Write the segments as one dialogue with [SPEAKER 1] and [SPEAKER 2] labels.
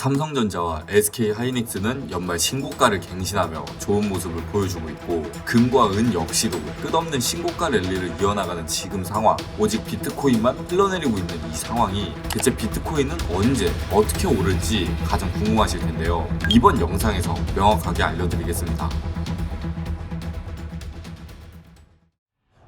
[SPEAKER 1] 삼성전자와 SK 하이닉스는 연말 신고가를 갱신하며 좋은 모습을 보여주고 있고 금과 은 역시도 끝없는 신고가 랠리를 이어나가는 지금 상황. 오직 비트코인만 흘러내리고 있는 이 상황이 대체 비트코인은 언제 어떻게 오를지 가장 궁금하실 텐데요. 이번 영상에서 명확하게 알려드리겠습니다.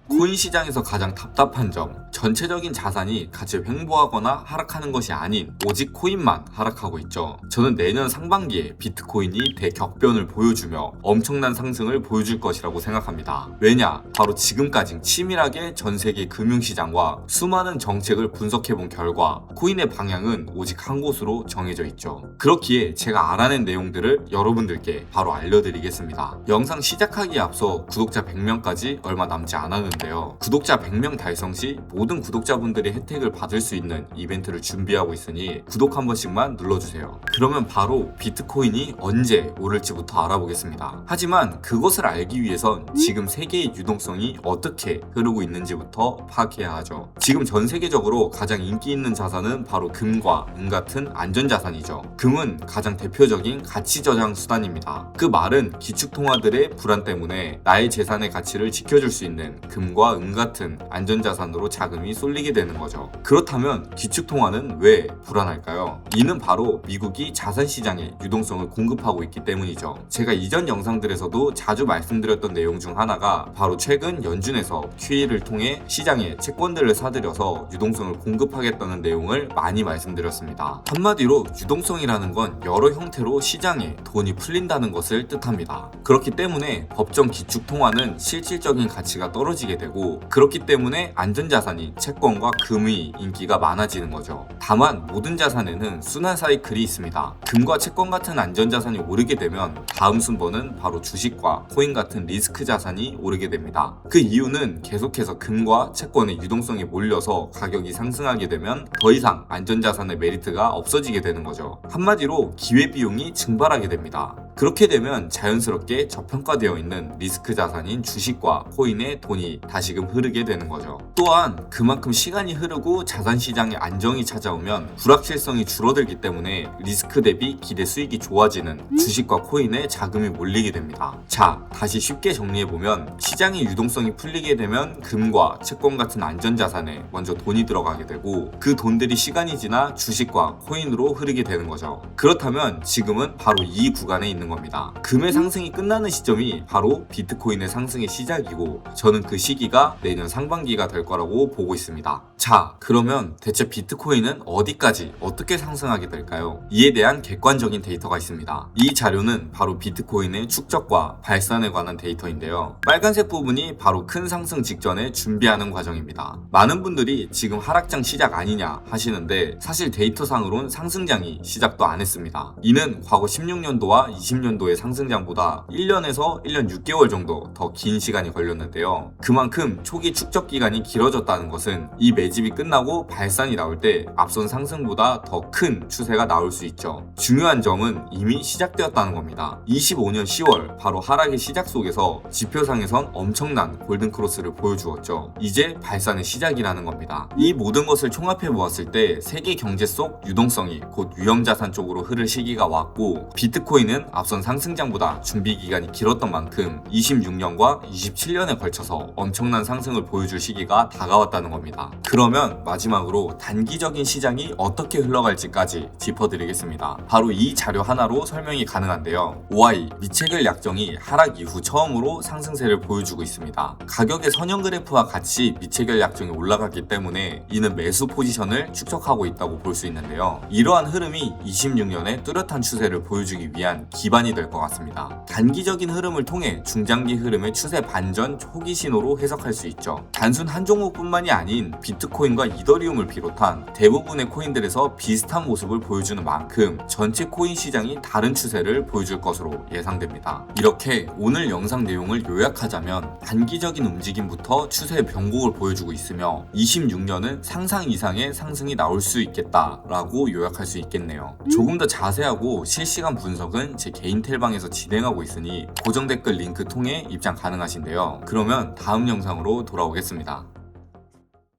[SPEAKER 1] 코인 시장에서 가장 답답한 점, 전체적인 자산이 같이 횡보하거나 하락하는 것이 아닌 오직 코인만 하락하고 있죠. 저는 내년 상반기에 비트코인이 대격변을 보여주며 엄청난 상승을 보여줄 것이라고 생각합니다. 왜냐? 바로 지금까지 치밀하게 전 세계 금융시장과 수많은 정책을 분석해 본 결과 코인의 방향은 오직 한 곳으로 정해져 있죠. 그렇기에 제가 알아낸 내용들을 여러분들께 바로 알려드리겠습니다. 영상 시작하기에 앞서 구독자 100명까지 얼마 남지 않았는데요. 구독자 100명 달성 시 모든 구독자분들이 혜택을 받을 수 있는 이벤트를 준비하고 있으니 구독 한 번씩만 눌러주세요. 그러면 바로 비트코인이 언제 오를지부터 알아보겠습니다. 하지만 그것을 알기 위해선 지금 세계의 유동성이 어떻게 흐르고 있는지부터 파악해야 하죠. 지금 전 세계적으로 가장 인기 있는 자산은 바로 금과 은 같은 안전자산이죠. 금은 가장 대표적인 가치 저장 수단입니다. 그 말은 기축통화들의 불안 때문에 나의 재산의 가치를 지켜줄 수 있는 금과 은 같은 안전자산으로 자금이 쏠리게 되는 거죠. 그렇다면 기축통화는 왜 불안할까요? 이는 바로 미국이 자산시장에 유동성을 공급하고 있기 때문이죠. 제가 이전 영상들에서도 자주 말씀드렸던 내용 중 하나가 바로 최근 연준에서 QE를 통해 시장에 채권들을 사들여서 유동성을 공급하겠다는 내용을 많이 말씀드렸습니다. 한마디로 유동성이라는 건 여러 형태로 시장에 돈이 풀린다는 것을 뜻합니다. 그렇기 때문에 법정 기축통화는 실질적인 가치가 떨어지게 되고 그렇기 때문에 안전자산 인 채권과 금의 인기가 많아지는 거죠. 다만 모든 자산에는 순환 사이클이 있습니다. 금과 채권 같은 안전자산이 오르게 되면 다음 순번은 바로 주식과 코인 같은 리스크 자산이 오르게 됩니다. 그 이유는 계속해서 금과 채권의 유동성이 몰려서 가격이 상승하게 되면 더 이상 안전자산의 메리트가 없어지게 되는 거죠. 한마디로 기회비용이 증발하게 됩니다. 그렇게 되면 자연스럽게 저평가되어 있는 리스크 자산인 주식과 코인에 돈이 다시금 흐르게 되는 거죠. 또한 그만큼 시간이 흐르고 자산 시장에 안정이 찾아오면 불확실성이 줄어들기 때문에 리스크 대비 기대 수익이 좋아지는 주식과 코인에 자금이 몰리게 됩니다. 자, 다시 쉽게 정리해 보면 시장의 유동성이 풀리게 되면 금과 채권 같은 안전 자산에 먼저 돈이 들어가게 되고 그 돈들이 시간이 지나 주식과 코인으로 흐르게 되는 거죠. 그렇다면 지금은 바로 이 구간에 있는 겁니다. 금의 상승이 끝나는 시점이 바로 비트코인의 상승의 시작이고 저는 그 시기가 내년 상반기가 될 거라고 보고 있습니다. 자, 그러면 대체 비트코인은 어디까지 어떻게 상승하게 될까요? 이에 대한 객관적인 데이터가 있습니다. 이 자료는 바로 비트코인의 축적과 발산에 관한 데이터인데요. 빨간색 부분이 바로 큰 상승 직전에 준비하는 과정입니다. 많은 분들이 지금 하락장 시작 아니냐 하시는데 사실 데이터상으론 상승장이 시작도 안 했습니다. 이는 과거 16년도와 20년도의 상승장보다 1년에서 1년 6개월 정도 더 긴 시간이 걸렸는데요. 그만큼 초기 축적 기간이 길어졌다는 것은 이 매 집이 끝나고 발산이 나올 때 앞선 상승보다 더 큰 추세가 나올 수 있죠. 중요한 점은 이미 시작되었다는 겁니다. 25년 10월 바로 하락의 시작 속에서 지표상에선 엄청난 골든크로스를 보여주었죠. 이제 발산의 시작이라는 겁니다. 이 모든 것을 총합해 보았을 때 세계 경제 속 유동성이 곧 위험자산 쪽으로 흐를 시기가 왔고 비트코인은 앞선 상승장보다 준비 기간이 길었던 만큼 26년과 27년에 걸쳐서 엄청난 상승을 보여줄 시기가 다가왔다는 겁니다. 그 러면 마지막으로 단기적인 시장이 어떻게 흘러갈지까지 짚어드리겠습니다. 바로 이 자료 하나로 설명이 가능한데요. OI 미체결 약정이 하락 이후 처음으로 상승세를 보여주고 있습니다. 가격의 선형 그래프와 같이 미체결 약정이 올라갔기 때문에 이는 매수 포지션을 축적하고 있다고 볼 수 있는데요. 이러한 흐름이 26년에 뚜렷한 추세를 보여주기 위한 기반이 될 것 같습니다. 단기적인 흐름을 통해 중장기 흐름의 추세 반전 초기 신호로 해석할 수 있죠. 단순 한 종목뿐만이 아닌 비트코인과 이더리움을 비롯한 대부분의 코인들에서 비슷한 모습을 보여주는 만큼 전체 코인 시장이 다른 추세를 보여줄 것으로 예상됩니다. 이렇게 오늘 영상 내용을 요약하자면 단기적인 움직임부터 추세의 변곡을 보여주고 있으며 26년은 상상 이상의 상승이 나올 수 있겠다라고 요약할 수 있겠네요. 조금 더 자세하고 실시간 분석은 제 개인 텔방에서 진행하고 있으니 고정 댓글 링크 통해 입장 가능하신데요. 그러면 다음 영상으로 돌아오겠습니다.